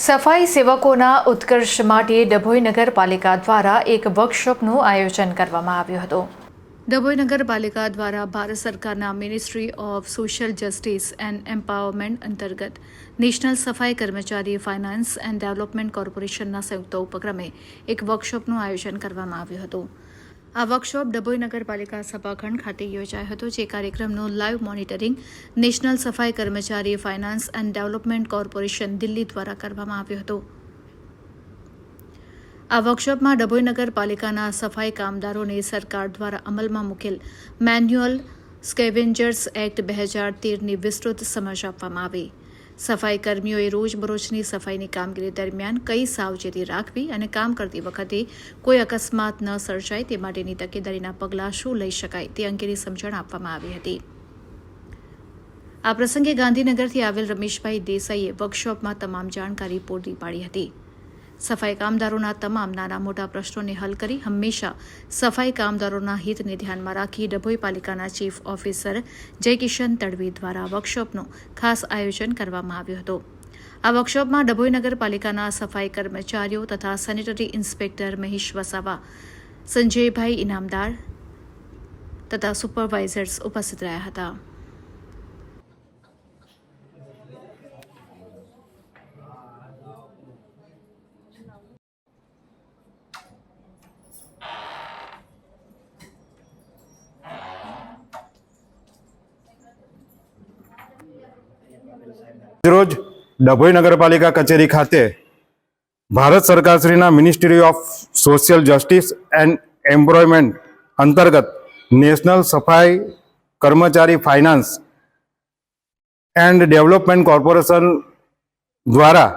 સફાઈ સેવકોના ઉત્કર્ષ માટે ડભોઈ નગરપાલિકા દ્વારા એક વર્કશોપનું આયોજન કરવામાં આવ્યું હતું. ડભોઈ નગરપાલિકા દ્વારા ભારત સરકારના ministry of social justice and empowerment અંતર્ગત નેશનલ સફાઈ કર્મચારી ફાઇનાન્સ એન્ડ ડેવલપમેન્ટ કોર્પોરેશનના સંયુક્ત ઉપક્રમે એક વર્કશોપનું આયોજન કરવામાં આવ્યું હતું. આ વર્કશોપ ડભોઈ નગરપાલિકા સભાખંડ ખાતે યોજાયો હતો, જે કાર્યક્રમનું લાઈવ મોનિટરિંગ નેશનલ સફાઈ કર્મચારી finance and development corporation Delhi દ્વારા કરવામાં આવ્યું હતું. આ વર્કશોપમાં ડભોઈ નગરપાલિકાના સફાઈ કામદારોને સરકાર દ્વારા અમલમાં મૂકેલ મેન્યુઅલ સ્કેવેન્જર્સ એક્ટ બે હજાર તેરની વિસ્તૃત સમજ આપવામાં આવી. સફાઈ કર્મીઓએ રોજબરોજની સફાઈની કામગીરી દરમિયાન કઈ સાવચેતી રાખવી અને કામ કરતી વખતે કોઈ અકસ્માત ન સર્જાય તે માટેની તકેદારીના પગલાં શું લઈ શકાય તે અંગેની સમજણ આપવામાં આવી હતી. આ પ્રસંગે ગાંધીનગરથી આવેલ રમેશભાઈ દેસાઈએ વર્કશોપમાં તમામ જાણકારી પૂરી પાડી હતી. સફાઈ કામદારોના તમામ નાના મોટા પ્રશ્નોને હલ કરી હંમેશા સફાઈ કામદારોના હિતને ધ્યાનમાં રાખી ડભોઈ પાલિકાના ચીફ ઓફિસર જયકિશન તડવી દ્વારા વર્કશોપનું ખાસ આયોજન કરવામાં આવ્યું હતું. આ વર્કશોપમાં ડભોઈ નગરપાલિકાના સફાઈ કર્મચારીઓ તથા સેનેટરી ઇન્સ્પેક્ટર મહેશ વસાવા, સંજયભાઈ ઇનામદાર તથા સુપરવાઇઝર્સ ઉપસ્થિત રહ્યા હતા. રોજ ડભોઈ નગરપાલિકા કચેરી ખાતે Bharat સરકારશ્રીના ministry of social justice and employment અંતર્ગત નેશનલ સફાઈ કર્મચારી ફાઇનાન્સ એન્ડ ડેવલપમેન્ટ કોર્પોરેશન દ્વારા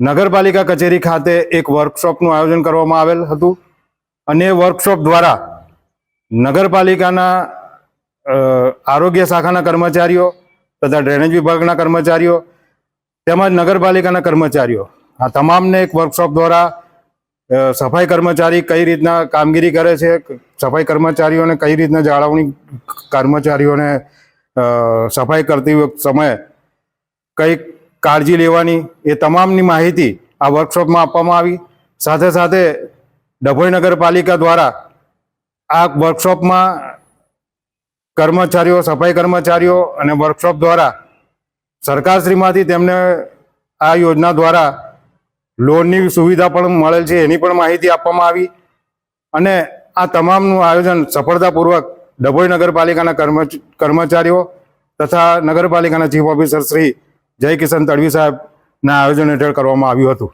નગરપાલિકા કચેરી ખાતે એક વર્કશોપનું આયોજન કરવામાં આવેલ હતું અને વર્કશોપ દ્વારા નગરપાલિકાના આરોગ્ય શાખાના કર્મચારીઓ તથા ડ્રેનેજ વિભાગના કર્મચારીઓ તેમજ નગરપાલિકાના કર્મચારીઓ. આ તમામને એક વર્કશોપ દ્વારા સફાઈ કર્મચારી કઈ રીતના કામગીરી કરે છે, સફાઈ કર્મચારીઓને કઈ રીતના જાળવણી કર્મચારીઓને સફાઈ કરતી વખત સમયે કઈ કાળજી લેવાની એ તમામની માહિતી આ વર્કશોપમાં આપવામાં આવી. સાથે સાથે ડભોઈ નગરપાલિકા દ્વારા આ વર્કશોપમાં કર્મચારીઓ, સફાઈ કર્મચારીઓ અને વર્કશોપ દ્વારા સરકારશ્રીમાંથી તેમને આ યોજના દ્વારા લોનની સુવિધા પણ મળેલ છે, એની પણ માહિતી આપવામાં આવી. અને આ તમામનું આયોજન સફળતાપૂર્વક ડભોઈ નગરપાલિકાના કર્મચારીઓ તથા નગરપાલિકાના ચીફ ઓફિસર શ્રી જય કિશન તડવી સાહેબના આયોજન હેઠળ કરવામાં આવ્યું હતું.